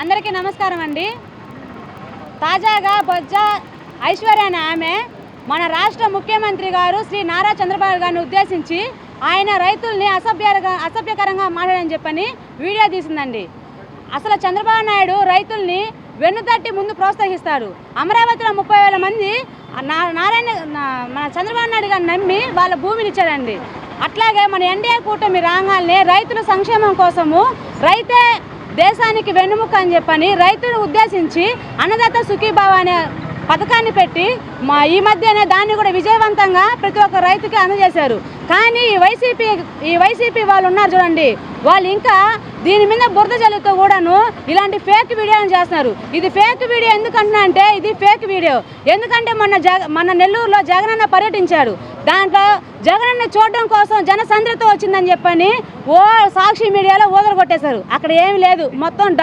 అందరికీ నమస్కారం అండి. తాజాగా బొజ్జ ఐశ్వర్య అనే ఆమె మన రాష్ట్ర ముఖ్యమంత్రి గారు శ్రీ నారా చంద్రబాబు గారిని ఉద్దేశించి ఆయన రైతుల్ని అసభ్యంగా అసభ్యకరంగా మాట్లాడని చెప్పని వీడియో తీసిందండి. అసలు చంద్రబాబు నాయుడు రైతుల్ని వెన్నుతట్టి ముందు ప్రోత్సహిస్తాడు. అమరావతిలో ముప్పై వేల మంది నా- నారాయణ మన చంద్రబాబు నాయుడు గారిని నమ్మి వాళ్ళ భూమిని ఇచ్చారండి. అట్లాగే మన ఎన్డీఏ కూటమి రాగానే రైతుల సంక్షేమం కోసము రైతే దేశానికి వెన్నుముక అని చెప్పని రైతును ఉద్దేశించి అన్నదాత సుఖీభావ అనే పథకాన్ని పెట్టి మా ఈ మధ్యనే దాన్ని కూడా విజయవంతంగా ప్రతి ఒక్క రైతుకి అందజేశారు. కానీ ఈ వైసీపీ ఈ వైసీపీ వాళ్ళు ఉన్నారు చూడండి. వాళ్ళు ఇంకా దీని మీద బురద జల్లుతో కూడాను ఇలాంటి ఫేక్ వీడియోలు చేస్తున్నారు. ఇది ఫేక్ వీడియో ఎందుకంటున్నా అంటే ఇది ఫేక్ వీడియో. ఎందుకంటే మొన్న జగ మన నెల్లూరులో జగనన్న పర్యటించాడు. దాంట్లో జగనన్న చూడడం కోసం జనసంద్రత వచ్చిందని చెప్పని ఓ సాక్షి మీడియాలో ఊదరగొట్టేశారు అక్కడ ఏమీ లేదు. మొత్తం